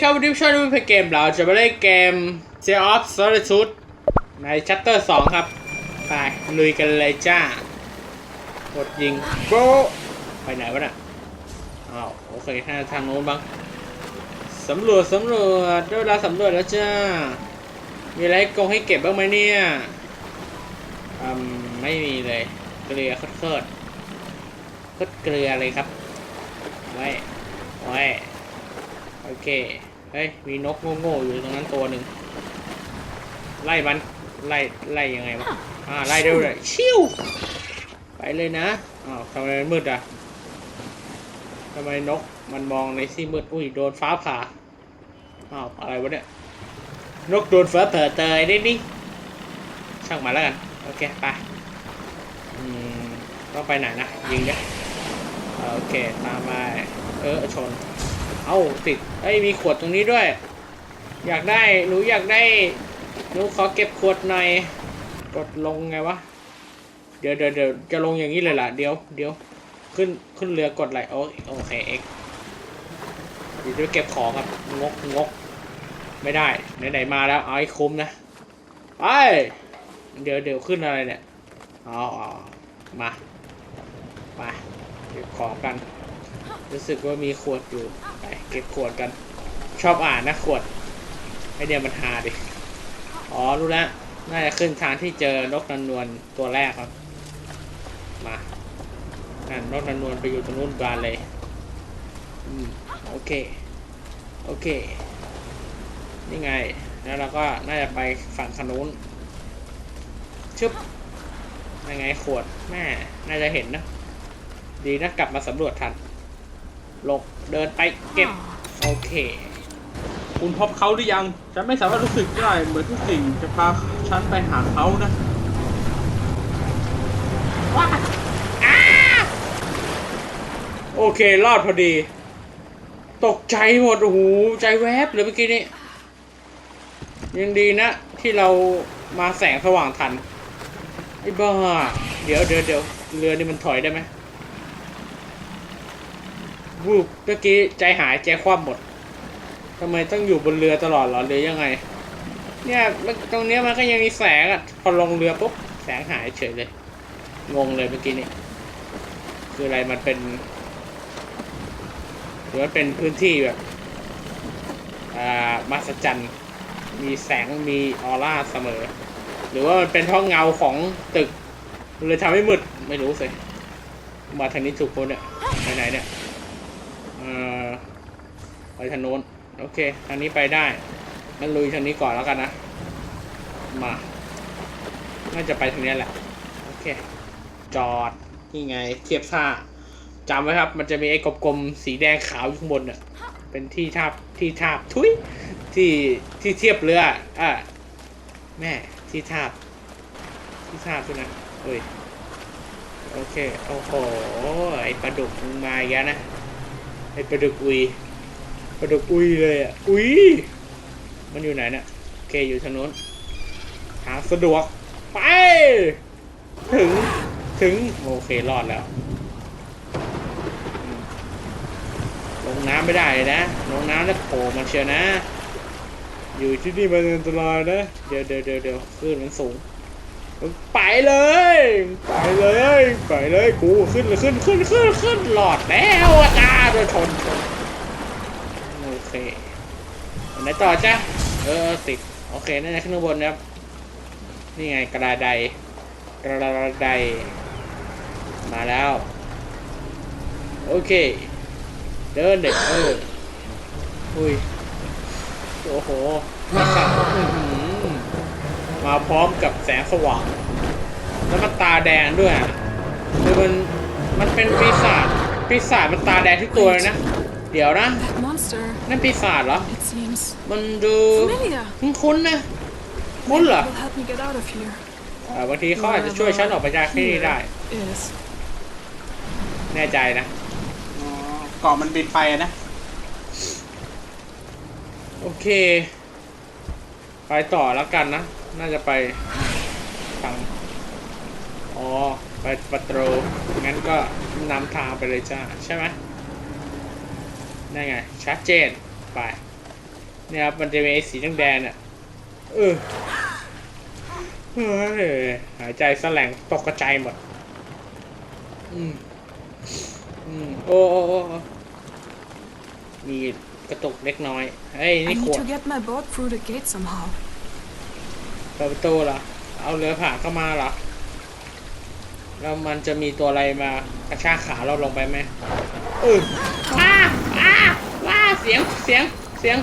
ครับวันนี้ช่วยดูเพลย์เกมเราจะมาเล่นเกม Sea of Solitude ในชัตเตอร์2ครับ ไปลุยกันเลยจ้ากดยิงโบไปไหนวะน่ะอ้าวโอเคทางทางโน้นบ้างสำรวจสำรวจได้เวลาสำรวจแล้วจ้า มีอะไรให้กงให้เก็บบ้างไหมเนี่ยอืมไม่มีเลยเกลือโคตรๆโคตรเกลือเลยครับไว้ไว้ อเค เฮ้ย มีนกโง่ๆอยู่ตรงนั้นตัวหนึ่ง ไล่มัน ไล่ ไล่ยังไงวะ อ่า ไล่เร็วเลยชิวไปเลยนะ อ้าวทำไมมันมืดอะทำไมนกมันมองในที่มืด อุ้ย โดนฟ้าผ่า อ้าว อะไรวะเนี่ย นกโดนฟ้าผ่าตายได้นี่ช่างมาแล้วกัน โอเค ไปอืมต้องไปไหนนะ ยิงเนี่ยโอเค ตามมาเออ ชน เอ้าติดเอ้ยมีขวดตรงนี้ด้วย อยากได้หนูอยากได้หนูขอเก็บขวดหน่อยกดลงไงวะเดี๋ยวเดี๋ยวเดี๋ยวจะลงอย่างนี้เลยล่ะเดี๋ยวเดี๋ยวขึ้นขึ้นเรือกดอะไรโอโอเคเอ็กเดี๋ยวจะเก็บของครับงกงกไม่ได้ไหนๆมาแล้วเอาให้คุ้มนะไปเดี๋ยวเดี๋ยวขึ้นอะไรเนี่ยอ๋ออ๋อมาไปเก็บของกัน รู้สึกว่ามีขวดอยู่ไปเก็บขวดกัน ชอบอ่านนะขวดไอเดียมันหาดิอ๋อรู้แล้วน่าจะขึ้นทางที่เจอนกนันนวลตัวแรกครับ มาอ่นนกนันนวลไปอยู่ตรงนู้นบานเลยอืมโอเค โอเค นี่ไง แล้วเราก็น่าจะไปฝั่งขนุนชึบยังไงขวดแม่ น่าจะเห็นนะ ดีนะกลับมาสำรวจทัน ลงเดินไปเก็บ โอเค คุณพบเขาหรือยัง ฉันไม่สามารถรู้สึกได้เหมือนทุกสิ่งจะพาฉันไปหาเขานะโอเค รอดพอดี ตกใจหมดโอ้โหใจแวบเลยเมื่อกี้นี้ยังดีนะ ที่เรามาแสงสว่างทันไอ้บ้า เดี๋ยวเดี๋ยวเดี๋ยวเรือนี่มันถอยได้ไหม วูบเมื่อกี้ใจหายใจคว่ำหมดทำไมต้องอยู่บนเรือตลอดหรอหรือยังไง เนี่ยตรงเนี้ยมันก็ยังมีแสงอะพอลงเรือปุ๊บแสงหายเฉยเลย งงเลยเมื่อกี้นี้คืออะไรมันเป็นหรือว่าเป็นพื้นที่แบบอ่ามาสจันมีแสงมีออร่าเสมอ หรือว่ามันเป็นเพราะเงาของตึกเลยทำให้มืดไม่รู้สิมาทางนี้ถูกคนเนี่ยไหนเนี่ย ไปทางโน้นโอเคทางนี้ไปได้งั้นลุยทางนี้ก่อนแล้วกันนะ มาน่าจะไปทางนี้แหละ โอเค จอด นี่ไง เทียบท่าจำไว้ครับ มันจะมีไอ้กลมๆสีแดงขาวอยู่ข้างบนเน่ะเป็นที่ทาบที่ทาบทุยที่ที่เทียบเรืออะแม่ที่ทาบที่ทาบด้วยนะเฮ้ยโอเค โอ้โห ไอ้ปลาดุกมึงมาอีกแล้วนะ ไอปลาดุกอุยปลาดุกอุยเลยอะอุยมันอยู่ไหนเนี่ยโอเคอยู่ทางโน้นทาสะดวก ไป ถึงถึง โอเครอดแล้ว ลงน้ำไม่ได้เลยนะ ลงน้ำแล้วโผล่มาเชียวนะ อยู่ที่นี่มันอันตรายนะ เดี๋ยวเดี๋ยวเดี๋ยวเดี๋ยวคลื่นมันสูง เลย ไปเลย ไปเลยกูขึ้นเลยขึ้นขึ้นขึ้นขึ้นหลอดแล้วอะจ้าโดนชนชนโอเคไหนต่อจ้ะเออติดโอเคนั่นขึ้นข้างบนนะครับนี่ไงกระดาษใดกระดาษใดมาแล้ว โอเค เดินเด็กเอออุ้ยโอ้โหมาพร้อมกับแสงสว่าง แล้วมันตาแดงด้วยอะคือมันมันเป็นปีศาจปีศาจมันตาแดงทุกตัวเลยนะ เดี๋ยวนะ That monster, นั่นปีศาจเหรอ it seems. มันดู Familiar. คุ้นๆนะคุ้นเหรอ Will help me get out of here. อ่าบางทีเขาอาจจะช่วยฉันออกไปจากที่นี่ได้ Is. แน่ใจนะอ๋อเกาะมันบินไปอะนะ โอเค ไปต่อแล้วกันนะ น่าจะไปฝั่ง อ๋อไปปัตโตรงั้นก็นำทางไปเลยจ้า ใช่ไหมนั่นไง ชัดเจน ไป เนี่ยครับมันจะมีไอ้สีแดงๆเนี่ยเออเฮ้ยหายใจแสลงตกกระจายหมด อืม อืม โอ้โอ้โอ้โอ้มีกระตุกเล็กน้อย เฮ้ย I นี่ข need วด to get my boat through the gate somehow. เปิดประตูเหรอ เอาเรือผ่านเข้ามาเหรอ แล้วมันจะมีตัวอะไรมากระชากขาเราลงไปไหมเออว้าว้าว้าเสียงเสียงเสียง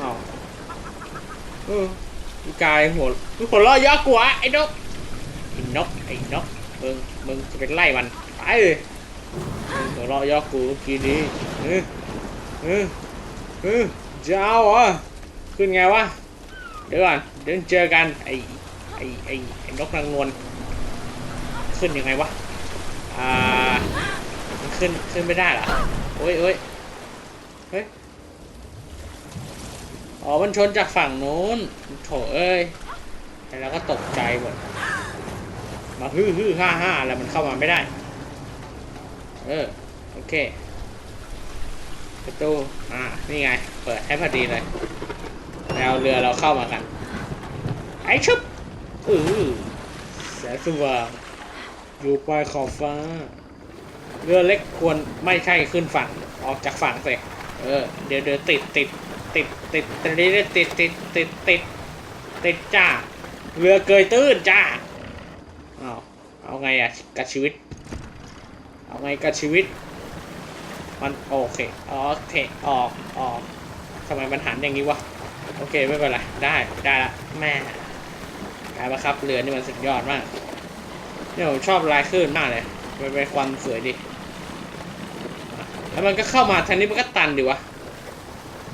อ้าวเอออีกายหัวทุกคนรอยอกกัวไอ้นกไอ้นกไอ้นกมึงมึงจะเป็นไล่มันไปเลยมึงหัวเราะยอกกูเมื่อกี้นี้เออเออเออจะเอาเหรอขึ้นไงวะเดี๋ยวก่อนเดี๋ยวเจอกันไอ้ไอ้ไอ้ไอ้นกนางนวล ขึ้นยังไงวะ อ่า มันขึ้นขึ้นไม่ได้เหรอโอ้ยโอ้ยเฮ้ย อ๋อ มันชนจากฝั่งนู้น โถเอ้ย แล้วก็ตกใจหมด มาฮือฮือฮ่าฮ่าแล้วมันเข้ามาไม่ได้ เออ โอเค ประตู อ่า นี่ไง เปิดให้พอดีเลย แล้วเรือเราเข้ามากัน ไอ้ชุบอือแสงสว่าง อยู่ปลายขอบฟ้า เรือเล็กควรไม่ใช่ขึ้นฝั่งออกจากฝั่งเสิเออเดี๋ยวเดี๋ยวติดติดติดติดติดติดติดติดติดติดติดจ้า เรือเกยตื้นจ้าเอาเอาไงอะกับชีวิต เอาไงกับชีวิต มันโอเคโอเคออกออกทำไมมันหันอย่างนี้วะโอเคไม่เป็นไรได้ได้ละแม่การประครับเรือนี่มันสุดยอดมาก เนี่ยผมชอบลายคลื่นมากเลยมันเป็นความสวยดีแล้วมันก็เข้ามาทางนี้มันก็ตันดิวะ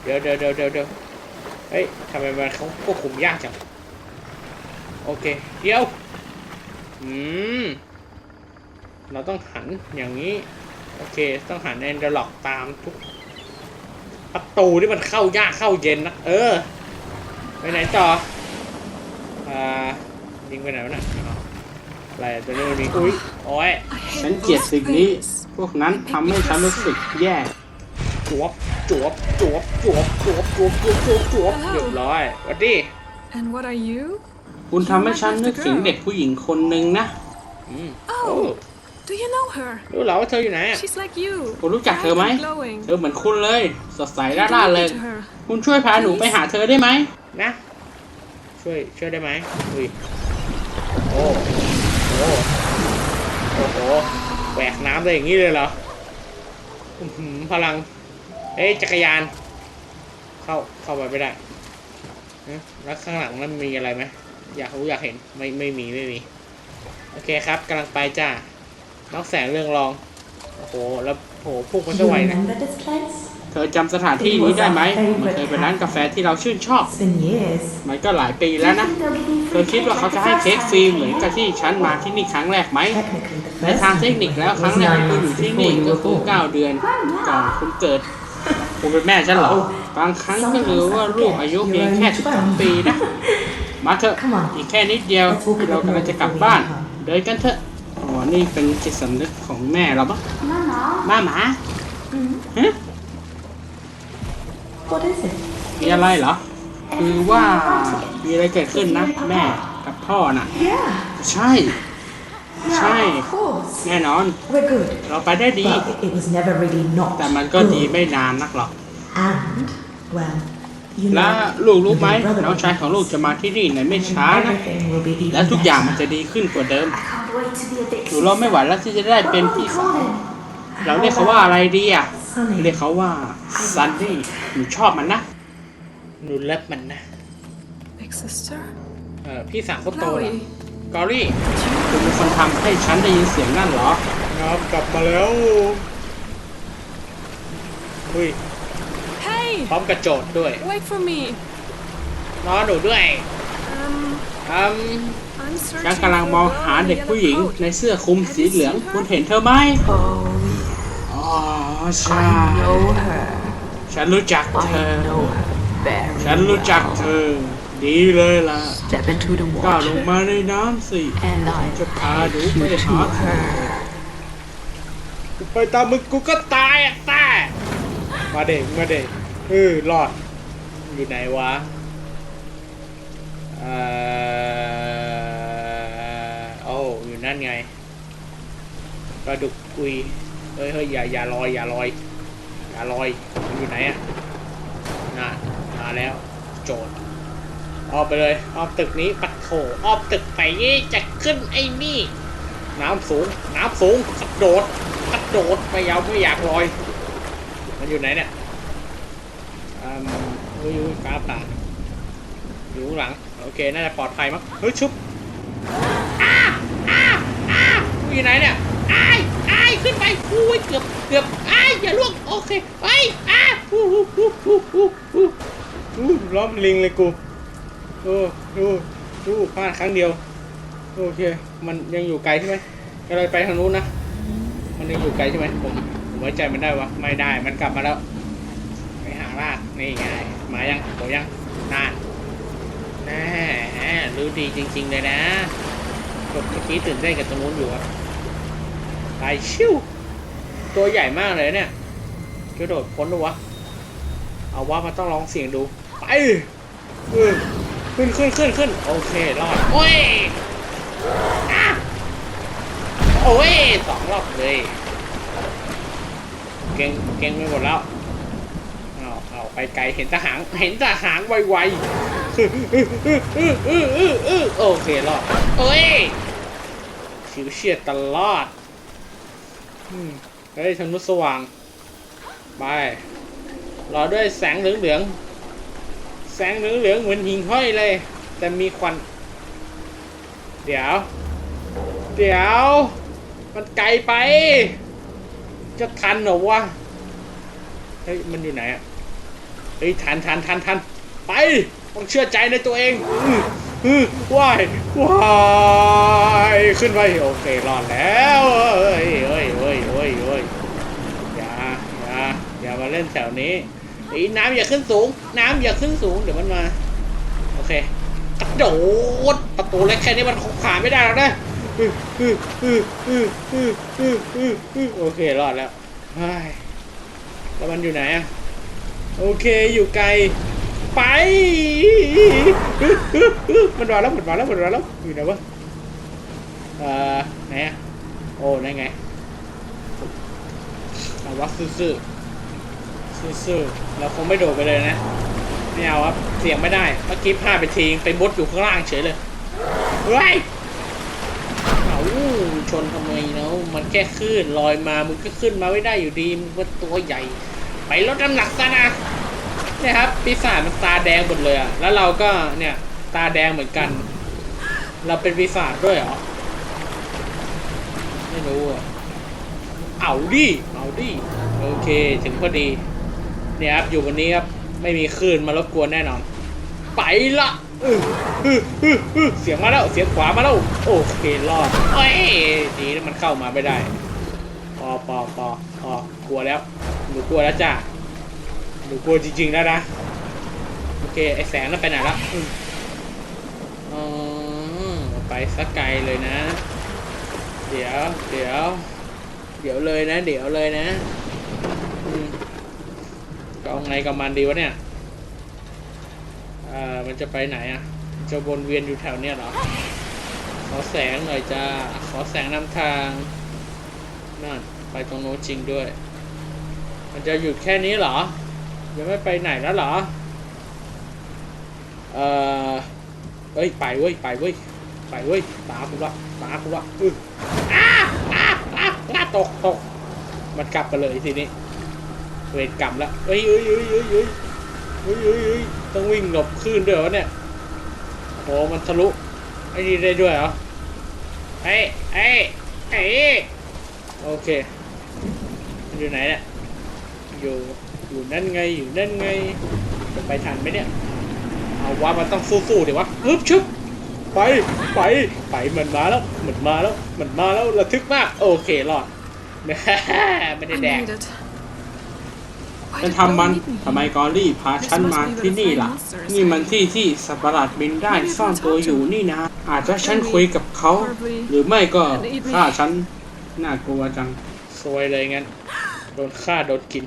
เดี๋ยวเดี๋ยวเดี๋ยวเดี๋ยวเดี๋ยวเฮ้ยทำไมมันเขาควบคุมยากจังโอเคเดี๋ยวอืมเราต้องหันอย่างนี้ โอเค ต้องหันแอนเดอร์ล็อกตามทุกประตูที่มันเข้ายากเข้าเย็นนะเออ ไปไหนต่อ อ่า ยิงไปไหนวะน่ะ ออะไรอะตัวนี้มันมีอุ้ยโอ้ย I ฉัน hate เกลียด those สิ่งนี้ things. พวกนั้นทำให้ฉันรู้สึกแย่จวบจวบจวบจวบจวบจวบจวบจวบจวบเรียบร้อยหวัดดี And what are you? คุณทำให้ฉันนึกถึงเด็กผู้หญิงคนหนึ่งนะอืม Oh. โอ้ Do you know her? รู้เหรอว่าเธออยู่ไหนอะ She's like you. คุณรู้จักเธอไหม bright and glowing. เธอเหมือนคุณเลย สดใส Can ร่า you ร่า lead เลย me to her? คุณช่วยพาหนูไปหาเธอได้ไหมนะ ช่วยช่วยได้ไหมอุ้ยโอ้ โอ้โอ้โหแหวกน้ำเลยอย่างนี้เลยเหรอพลัง เอ้ยจักรยาน เข้าเข้าไปไม่ได้ฮะแล้วข้างหลังนั้นมีอะไรไหมอยากรู้อยากเห็นไม่ไม่มีไม่มีโอเคครับกำลังไปจ้านองแสงเรื่องรอง โอ้โห แล้วโหพุ่งมันจะไหวนะ remember this place? เธอจำสถานที่นี้ได้ไหมมันเคยเป็นร้านกาแฟที่เราชื่นชอบ It's been years. มันก็หลายปีแล้วนะ เธอคิดว่าเขาจะให้เค้กฟรีเหมือนกับที่ฉันมาที่นี่ครั้งแรกไหม Technically, the ใน first ทาง time เทคนิคแล้ว it ครั้ง was แรก nine คุณอยู่ months ที่นี่ before you ก็ were คือ born. เก้าเดือนก่อนคุณเกิดคุณเป็นแม่ฉันเหรอบางครั้งก็คือว่าลูกอายุเพียงแค่12ปีนะ มาเถอะ Come on อีกแค่นิดเดียว Let's walk a bit เรากำลังจะกลับ more บ้าน before we leave เดินกันเถอะอ๋อนี่เป็นจิตสำนึกของแม่เราปะมาหมาฮะ What is it? มีอะไรเหรอ คือว่ามีอะไรเกิดขึ้นนะ แม่กับพ่อน่ะ Yeah. ใช่ ใช่ Of course. แน่นอน We're good. เราไปได้ดี But it, it was never really not แต่มันก็ดี good. ไม่นานนักหรอก And, well, you และ know, ลูกรู้ไหม your brother น้องชายของลูกจะมาที่นี่ในไม่ and ช้านะ everything will be even และทุกอย่างมัน better. จะดีขึ้นกว่าเดิม I can't wait to be a big หนูรอไม่ไหวแล้วที่จะได้เป็นพี่สาวเราเรียกเขาว่าอะไรดีอะ Sunny. เรียกเขาว่าซันนี่หนูชอบมันนะหนูเล็บมันนะ Big sister? เออพี่สาวเขาโตแล้ว Chloe. กอรี่คุณเป็นคนทำให้ฉันได้ยินเสียงนั่นเหรอครับกลับมาแล้วอุ้ย Hey! พร้อมกระโจดด้วย Wait for me. รอหนูด้วย Um, อืม I'm searching ฉันกำลังมองหาเด็กผู้หญิงในเสื้อคลุมสีเหลือง คุณเห็นเธอไหม Oh, อ๋ อใช่ I know her. ฉันรู้จักเธ I อ know her very ฉันรู้จักเธ well. อ ดีเลยล่ะ Step into the ก้าวลง water มาในน้ำสิ and I จะพาหนู take ไป you หา to เธอ her. ไปตามมึงกูก็ตายอะแต่มาเด็กมาเด็กเออรอด อยู่ไหนวะเอ่อโอ้อยู่นั่นไงปลาดุกกุย เฮ้ยเฮ้ยอย่าอย่าลอยอย่าลอย อย่าลอยมันอยู่ไหนอะน่ะมาแล้ว โจทย์ออกไปเลยออกตึกนี้ปัดโถออกตึกไปนี่จะขึ้นไอ้นี่ น้ำสูงน้ำสูงกระโดดกระโดดไม่ยาวไม่อยากลอย มันอยู่ไหนเนี่ยอืมอุ้ยอุ้ยฟ้าผ่าอยู่หลังโอเคน่าจะปลอดภัยมั้งเฮ้ยชุบอ้าอ้าอ้าอยู่ไหนเนี่ย ขึ้นไปอุ้ยเกือบเกือบอ้ายอย่าล่วงโอเคไปอ้าฮู้ฮู้ฮู้ฮู้ฮู้ฮู้ฮู้ล้อมลิงเลยกูโอ้ดูดูพลาดครั้งเดียวโอเค มันยังอยู่ไกลใช่ไหมเลยไปทางนู้นนะมันยังอยู่ไกลใช่ไหมผมผมไว้ใจมันได้วะไม่ได้มันกลับมาแล้วไปหาลากนี่ไงมายังโตยังนานแน่รู้ดีจริง ๆ เลยนะกดเมื่อกี้ตื่นเต้นกับตรงนู้นอยู่อะ ไปชิวตัวใหญ่มากเลยเนี่ยกระโดดพ้นดูวะ เอาว่ามันต้องลองเสียงดู ไปขึ้นขึ้นขึ้นขึ้นโอเครอดโอ้ยอะโอ้ยสองรอบเลย เก่งเก่งไปหมดแล้วเอาเอาไปไกลเห็นทหารเห็นทหารไวๆโอเครอดโอ้ยชิวเฉียดตลอด เฮ้ยทางนุสว่าง ไป รอด้วยแสงเหลืองๆ แสงเหลืองๆ เหมือนหิ่งห้อยเลย แต่มีควัน เดี๋ยว เดี๋ยว มันไกลไป จะทันเหรอวะ เฮ้ย มันอยู่ไหนอะเฮ้ย ทันทันทันทันไป ต้องเชื่อใจในตัวเองว้ายว้ายขึ้นไป โอเค รอดแล้ว เอ้ยเอ้ย เล่นแถวนี้อีน้ำอย่าขึ้นสูง น้ำอย่าขึ้นสูง เดี๋ยวมันมา โอเคกระโดดประตูเล็กแค่นี้มันผ่านไม่ได้แล้วนะโอเครอดแล้วแล้วมันอยู่ไหนอะโอเคอยู่ไกล ไป มันมาแล้วมันมาแล้วมันมาแล้วอยู่ไหนวะเอ่อไหนอะโอ้นั่นไงเอาวะซื่อ ซื่อๆเราคงไม่โดดไปเลยนะไม่เอาครับเสียงไม่ได้ เมื่อกี้พลาดไปทีไปบดอยู่ข้างล่างเฉยเลยเฮ้ยเอาชนทำไมเนาะมันแค่ขึ้นลอยมามึงก็ขึ้นมาไม่ได้อยู่ดีมึงก็ตัวใหญ่ ไปลดน้ำหนักซะนะเนี่ยครับปีศาจมันตาแดงหมดเลยอะแล้วเราก็เนี่ยตาแดงเหมือนกัน เราเป็นปีศาจด้วยเหรอไม่รู้อะเอาดิเอาดิโอเค ถึงพอดี เนี่ยครับอยู่บนนี้ครับไม่มีคลื่นมารบกวนแน่นอน ไปละเสียงมาแล้วเสียงขวามาแล้วโอเครอดเอ้ยดีมันเข้ามาไม่ได้พอพอพอพอกลัวแล้วหนูกลัวแล้วจ้าหนูกลัวจริงๆแล้วนะโอเคไอแสงนั่นไปไหนละอ๋อไปสักไกลเลยนะ เดี๋ยวเดี๋ยว เดี๋ยวเลยนะ เดี๋ยวเลยนะ เอาไงกับมันดีวะเนี่ยอ่ามันจะไปไหนอะจะวนเวียนอยู่แถวเนี้ยเหรอ ขอแสงหน่อยจ้า ขอแสงนำทาง นั่น ไปตรงโน้นจริงด้วย มันจะหยุดแค่นี้เหรอ ยังไม่ไปไหนแล้วเหรอ เอ่อเอ้ย ไปเว้ย ไปเว้ย ไปเว้ย ตามกูละตามกูละอืออาอ้าอ้าอ้าตกตก มันกลับไปเลยทีนี้ เวรกรรมละเอ้ยเอ้ยเอ้ยเอ้ยเอ้ยเอ้ยเอ้ยเอ้ยต้องวิ่งหลบคลื่นด้วยวะเนี่ยโอ้มันทะลุไอ้นี่ได้ด้วยเหรอเอ้ยเอ้ยเอ้ยโอเคอยู่ไหนเนี่ยอยู่อยู่นั่นไงอยู่นั่นไงจะไปทันไหมเนี่ยเอาว่ามันต้องสู้ๆเดี๋ยววะฮึบชึบไปไปไปมันมาแล้วมันมาแล้วมันมาแล้วระทึกมากโอเครอดไม่ได้แดก made it. Why ฉัน did ทำมันทำไมกอรี่พาฉันมาที่นี่ล่ะ นี่มันที่ที่สัตว์ประหลาดบินได้ซ่อนตัวอยู่นี่นะ อาจจะฉันคุยกับเขา หรือไม่ก็ฆ่าฉัน น่ากลัวจังซวยเลยงั้น โดนฆ่าโดนกิน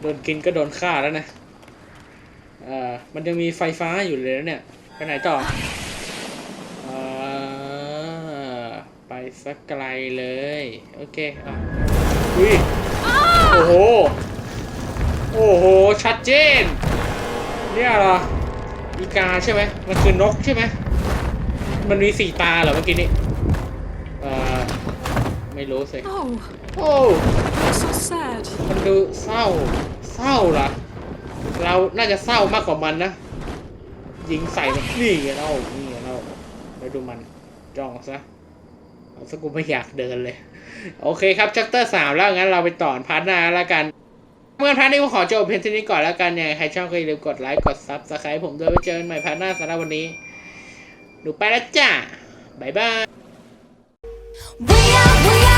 โดนกินก็โดนฆ่าแล้วนะเอ่อมันยังมีไฟฟ้าอยู่เลยนะเนี่ย ไปไหนต่อเอ่อไปสักไกลเลย โอเคอะอุ้ยโอ้โห โอ้โห ชัดเจน เนี่ยเหรออีกาใช่ไหมมันคือนกใช่ไหมมันมีสี่ตาเหรอเมื่อกี้นี้เอ่อไม่รู้สิ Oh, โอ้ that's so sad. มันดูเศร้า เศร้าเหรอ เราน่าจะเศร้ามากกว่ามันนะ ยิงใส่มันนี่ไงเรานี่ไงเราไปดูมันจ้องซะเอาสกูไม่อยากเดินเลย โอเคครับชัปเตอร์สามแล้วงั้นเราไปต่อพาร์ทหน้าแล้วกัน เมื่อพาร์ทนี้ผมขอจบเพียงเท่านี้ก่อนแล้วกันยังไงใครชอบก็อย่าลืมกดไลค์กดซับสไครป์ผมด้วยไว้เจอกันใหม่พาร์ทหน้าสำหรับวันนี้หนูไปแล้วจ้าบ๊ายบาย We are, we